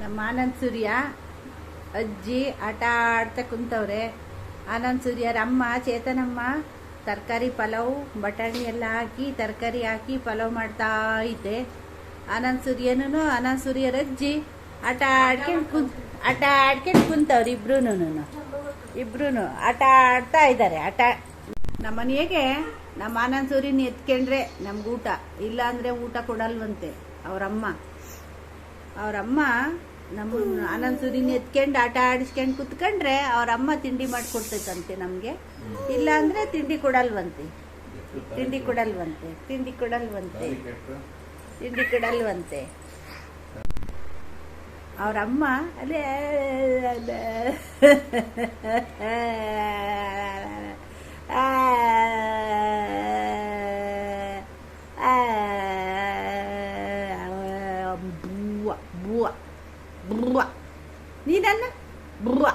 ನಮ್ಮ ಆನಂದ್ ಸೂರ್ಯ, ಅಜ್ಜಿ ಆಟ ಆಡ್ತಾ ಕುಂತವ್ರೆ. ಆನಂದ್ ಸೂರ್ಯರಮ್ಮ ಚೇತನಮ್ಮ, ತರಕಾರಿ ಪಲಾವ್, ಬಟಾಣಿ ಎಲ್ಲ ಹಾಕಿ, ತರಕಾರಿ ಹಾಕಿ ಪಲಾವ್ ಮಾಡ್ತಾ ಇದ್ದೆ. ಆನಂದ್ ಸೂರ್ಯನೂ ಆನಂದ್ ಸೂರ್ಯರ ಅಜ್ಜಿ ಆಟ ಆಡ್ಕೊಂಡು ಕುಂತ, ಆಟ ಆಡ್ಕೊಂಡು ಕುಂತವ್ರು ಇಬ್ರುನು ಇಬ್ರು ಆಟ ಆಡ್ತಾ ಇದ್ದಾರೆ, ಆಟ. ನಮ್ಮ ಮನೆಗೆ ನಮ್ಮ ಆನಂದ್ ಸೂರ್ಯನ ಎತ್ಕೊಂಡ್ರೆ ನಮ್ಗೆ ಊಟ ಇಲ್ಲ ಊಟ ಕೊಡಲ್ವಂತೆ ಅವರಮ್ಮ. ಅವರಮ್ಮ ನಮ್ಮ ಆನಂದ್ ಸೂರಿನ ಎತ್ಕೊಂಡು ಆಟ ಆಡಿಸ್ಕೊಂಡು ಕುತ್ಕೊಂಡ್ರೆ ಅವರಮ್ಮ ತಿಂಡಿ ಮಾಡಿಕೊಡ್ತೈತಂತೆ ನಮಗೆ. ಇಲ್ಲ ಅಂದ್ರೆ ತಿಂಡಿ ಕೊಡಲ್ವಂತೆ. ತಿಂಡಿ ಕೊಡಲ್ವಂತೆ. ತಿಂಡಿ ಕೊಡಲ್ವಂತೆ. ತಿಂಡಿ ಕೊಡಲ್ವಂತೆ. ಅವರಮ್ಮ ಅಲ್ಲೇ. ಬುವ್ವ ಬ್ರುವ ಬ್ರುವ. ನೀನನ್ನ ಬ್ರುವ.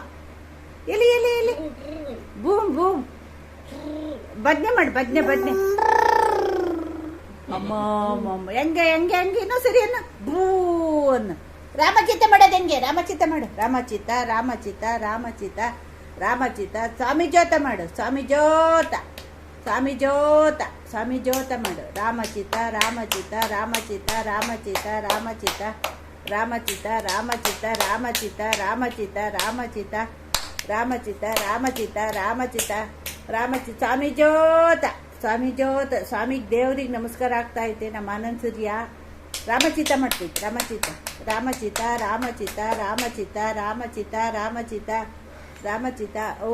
ಎಲಿ ಎಲಿ ಎಲಿ ಬೂಮ್ ಬೂಮ್ ಬದ್ನೆ ಮಾಡು ಬದ್ನೆ ಬದ್ನೆ ಅಮ್ಮ ಹೆಂಗೆ ಹೆಂಗೆ ಹೆಂಗೆ? ಇನ್ನೂ ಸರಿ ಅನ್ನ? ಬೂ ಅನ್ನ. ರಾಮಚಿತ್ತ ಮಾಡೋದು ಹೆಂಗೆ? ರಾಮಚಿತ್ತ ಮಾಡು. ರಾಮಚಿತ್ತ ರಾಮಚಿತ್ತ ರಾಮಚಿತ್ತ ರಾಮಚಿತ್ತ. ಸ್ವಾಮಿ ಜ್ಯೋತ ಮಾಡು. ಸ್ವಾಮಿ ಜ್ಯೋತ. ಸ್ವಾಮಿ ಜ್ಯೋತ. ಸ್ವಾಮಿ ಜ್ಯೋತ ಮಾಡು. ರಾಮಚಿತ್ತ ರಾಮಚಿತ್ತ ರಾಮಚಿತ್ತ ರಾಮಚಿತ್ತ ರಾಮಚಿತ್ತ. ರಾಮಚಿತ್ತ ರಾಮಚಿತ ರಾಮಚಿತ ರಾಮಚಿತ ರಾಮಚಿತ ರಾಮಚಿತ ರಾಮಚಿತ ರಾಮಚಿತ ರಾಮಚಿ ಸ್ವಾಮಿ ಜೋತ ಸ್ವಾಮಿ ಜೋತ ಸ್ವಾಮಿಗೆ ದೇವ್ರಿಗೆ ನಮಸ್ಕಾರ ಆಗ್ತಾ ಐತೆ ನಮ್ಮ ಆನಂದ ಸೂರ್ಯ ರಾಮಚಿತ ಮಾಡ್ತೀವಿ ರಾಮಚಿತ ರಾಮಚಿತ ರಾಮಚಿತ ರಾಮಚಿತ ರಾಮಚಿತ ರಾಮಚಿತ ರಾಮಚಿತ ಓ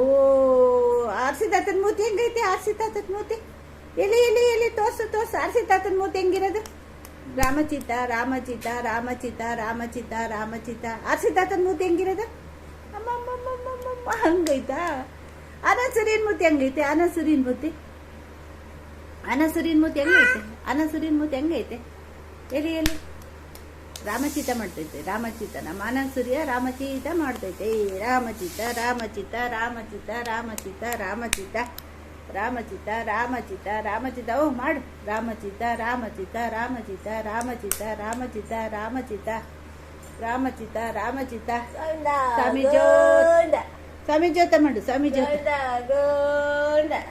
ಆರ್ಸಿದಾತನ ಮೂತಿ ಹೆಂಗೈತೆ ಆರ್ಸಿದಾತನ ಮೂತಿ ಎಲ್ಲಿ ಎಲ್ಲಿ ಎಲ್ಲಿ ತೋರ್ಸು ತೋರ್ಸು ಆರ್ಸಿದಾತನ ಮೂತಿ ಹೆಂಗಿರೋದು ರಾಮಚಿತ್ತ ರಾಮಚಿತ ರಾಮಚಿತ ರಾಮಚಿತ್ತ ರಾಮಚಿತ ಆ ಮೂತಿ ಹೆಂಗಿರೋದು? ಅಮ್ಮಮ್ಮಮ್ಮಮ್ಮಮ್ಮ. ಹಂಗೈತಾ? ಅನಸುರಿನ ಮೂತಿ ಹೆಂಗೈತೆ? ಅನಸುರಿನ ಮೂತಿ ಅನಸುರಿನ ಮೂತಿ ಹೆಂಗೈತೆ? ಅನಸುರಿನ ಮೂತಿ ಹೆಂಗೈತೆ? ಎಲ್ಲಿ ಎಲ್ಲಿ? ರಾಮಚಿತ ಮಾಡ್ತೈತೆ ರಾಮಚಿತ ನಮ್ಮ ಅನಸುರಿಯ ಸೂರ್ಯ ರಾಮಚಿತ ಮಾಡ್ತೈತೆ ರಾಮಚಿತ ರಾಮಚಿತ ರಾಮಚಿತ ರಾಮಚಿತ ರಾಮಚಿತ ರಾಮಚಿತ ರಾಮಚಿತ ರಾಮಚಿತ ಓ ಮಾಡು. ರಾಮಚಿತ ರಾಮಚಿತ ರಾಮಚಿತ ರಾಮಚಿತ ರಾಮಚಿತ ರಾಮಚಿತ ರಾಮಚಿತ ರಾಮಚಿತ ಸ್ವಾಮಿ ಜೋತ ಸ್ವಾಮಿ ಜೋತ ಮಾಡು ಸ್ವಾಮಿ ಜೋತ.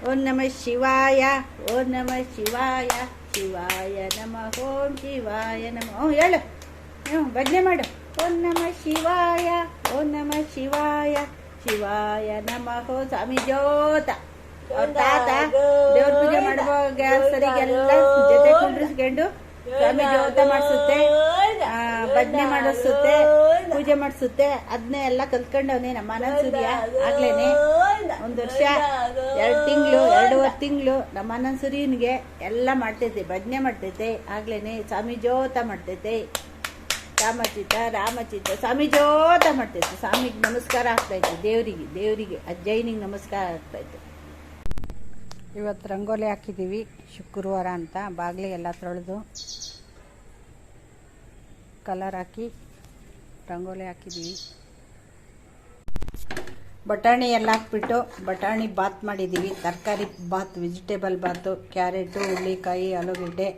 ಓಂ ನಮ ಶಿವಾಯ ಓಂ ನಮ ಶಿವಾಯ. ಶಿವಾಯ ನಮ ಓಂ ಶಿವಾಯ ನಮ. ಓ ಹೇಳು. ಹ್ಞೂ ಭಜನೆ ಮಾಡು. ಓಂ ನಮ ಶಿವಾಯ ಓಂ ನಮ ಶಿವಾಯ. ಶಿವಾಯ ನಮ ಓ ಸ್ವಾಮಿ ಜೋತ. ಅವ್ರ ತಾತ ದೇವ್ರ ಪೂಜೆ ಮಾಡುವಾಗ ಸರಿಗೆಲ್ಲ ಜೊತೆ ಕುಂಡ್ರಿಸ್ಕೊಂಡು ಸ್ವಾಮಿ ಜೋತ ಮಾಡಿಸುತ್ತೆ ಭಜನೆ ಮಾಡಿಸುತ್ತೆ ಪೂಜೆ ಮಾಡಿಸುತ್ತೆ ಅದನ್ನೇ ಎಲ್ಲ ಕಲ್ತ್ಕೊಂಡವನೇ ನಮ್ಮ ಆನಂದ್ ಸೂರ್ಯ ಆಗ್ಲೇನೆ. ಒಂದು ವರ್ಷ ಎರಡು ತಿಂಗಳು ಎರಡೂವರೆ ತಿಂಗಳು ನಮ್ಮ ಆನಂದ್ ಸೂರ್ಯನಿಗೆ ಎಲ್ಲ ಮಾಡ್ತೈತೆ ಭಜನೆ ಮಾಡ್ತೈತೆ ಆಗ್ಲೇನೆ ಸ್ವಾಮಿ ಜೋತ ಮಾಡ್ತೈತೆ. ರಾಮಚಿತ್ತ ರಾಮಚಿತ್ತ ಸ್ವಾಮಿ ಜೋತ ಮಾಡ್ತೈತೆ ಸ್ವಾಮಿಗೆ ನಮಸ್ಕಾರ ಆಗ್ತೈತೆ ದೇವರಿಗೆ ದೇವರಿಗೆ ಅಜ್ಜಯ್ಯನಿಗೆ ನಮಸ್ಕಾರ ಆಗ್ತೈತೆ ಇವತ್ತು ರಂಗೋಲಿ ಹಾಕಿದ್ದೀವಿ ಶುಕ್ರವಾರ ಅಂತ. ಬಾಗಿಲು ಎಲ್ಲ ತೊಳೆದು ಕಲರ್ ಹಾಕಿ ರಂಗೋಲಿ ಹಾಕಿದ್ದೀವಿ ಬಟಾಣಿ ಎಲ್ಲ ಹಾಕ್ಬಿಟ್ಟು ಬಟಾಣಿ ಬಾತ್ ಮಾಡಿದ್ದೀವಿ ತರಕಾರಿ ಬಾತ್ ವೆಜಿಟೇಬಲ್ ಬಾತು ಕ್ಯಾರೆಟು ಹುಳ್ಳಿಕಾಯಿ ಆಲೂಗೆಡ್ಡೆ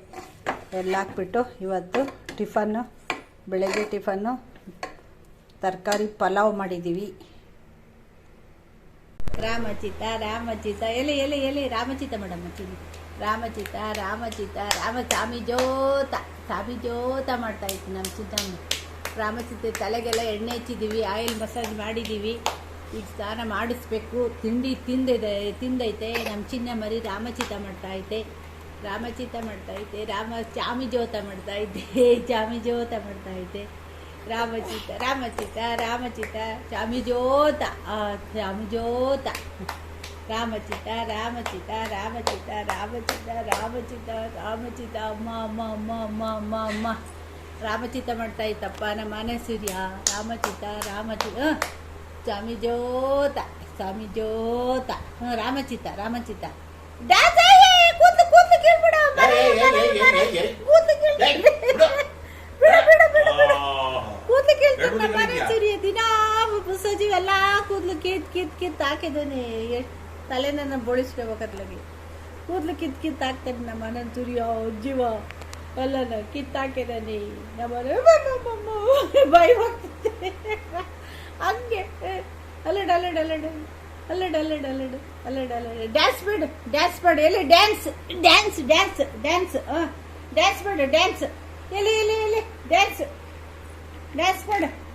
ಎಲ್ಲ ಹಾಕ್ಬಿಟ್ಟು ಇವತ್ತು ಟಿಫನ್ನು, ಬೆಳಗ್ಗೆ ಟಿಫನ್ನು ತರಕಾರಿ ಪಲಾವ್ ಮಾಡಿದ್ದೀವಿ ರಾಮಚಿತ ರಾಮಚಿತ ಎಲೆ ಎಲೆ ಎಲೆ ರಾಮಚಿತ ಮೇಡಮ್ ಚಿಲಿ ರಾಮಚಿತ ರಾಮಚಿತ ರಾಮ ಸ್ವಾಮಿ ಜೋತ ಸ್ವಾಮಿ ಜೋತ ಮಾಡ್ತಾ ಇತ್ತು ನಮ್ಮ ಚಿತ್ತಮ್ಮ ರಾಮಚಿತ ತಲೆಗೆಲ್ಲ ಎಣ್ಣೆ ಹಚ್ಚಿದ್ದೀವಿ, ಆಯಿಲ್ ಮಸಾಜ್ ಮಾಡಿದ್ದೀವಿ. ಈಗ ಸ್ನಾನ ಮಾಡಿಸ್ಬೇಕು, ತಿಂಡಿ ತಿಂದಿದೆ, ತಿಂದೈತೆ. ನಮ್ಮ ಚಿನ್ನ ಮರಿ ರಾಮಚಿತ ಮಾಡ್ತಾ ಐತೆ. ರಾಮಚಿತ ಮಾಡ್ತಾ ಐತೆ, ರಾಮ ಚಾಮಿ ಜೋತ ಮಾಡ್ತಾ ಐತೆ ಚಾಮಿ ಜೋತ ಮಾಡ್ತಾ ಐತೆ. રામચિતા રામચિતા રામચિતા સ્વામી જોતા સ્વામી જોતા રામચિતા રામચિતા રામચિતા રામચિતા રામચિતા ರಾಮಚಿತ ಮ ಮ ಮ ಮ ಮ ಮ ರಾಮಚಿತ ಮಾಡ್ತಾ ಇತ್ತಪ್ಪ ನಮ್ಮ ಮನೆ ಸೂರ್ಯ ರಾಮಚಿತ ರಾಮಚಿತ ಸ್ವಾಮಿ ಜೋತ ಸ್ವಾಮಿ ಜೋತ ರಾಮಚಿತ ರಾಮಚಿತ ಕೂತು ಕೂತು ಕೇಳ್ಬಿಡ ಕೂತು ಕೇಳ್ಬಿಡ ದಿನ ಸಜೀವ್ ಎಲ್ಲ ಕೂದ್ಲು ಕಿತ್ ಕಿತ್ ಕಿತ್ ಹಾಕಿದ್ದಾನೆ. ಎಷ್ಟು ತಲೆನ ಬೋಳಿಸ್ಕೋಬೇಕತ್ಲಾಗಿ ಕೂದ್ಲು ಕಿತ್ ಕಿತ್ ಹಾಕ್ತಾನೆ ನಮ್ಮ ಅಣ್ಣನ ತುರಿಯೋ ಜೀವ ಅಲ್ಲನ ಕಿತ್ ಹಾಕಿದಾನೆ ನಮ್ಮ ಬಾಯಿ ಹೋಗ್ತೈತೆ ಹಂಗೆ. ಅಲ್ಲಡ ಅಲ್ಲಡ ಅಲ್ಲಡ. ಅಲ್ಲಡ ಅಲ್ಲಡ ಅಲ್ಲಡ. ಅಲ್ಲಡ ಅಲ್ಲಡ. ಡ್ಯಾನ್ಸ್ ಬೇಡ ಡ್ಯಾನ್ಸ್ ಬೇಡ. ಎಲ್ಲಿ dance dance dance dance dance ಬೇಡ ಡ್ಯಾನ್ಸ್ ಎಲ್ಲಿ ಎಲ್ಲಿ ಎಲ್ಲಿ? Dance That's for the...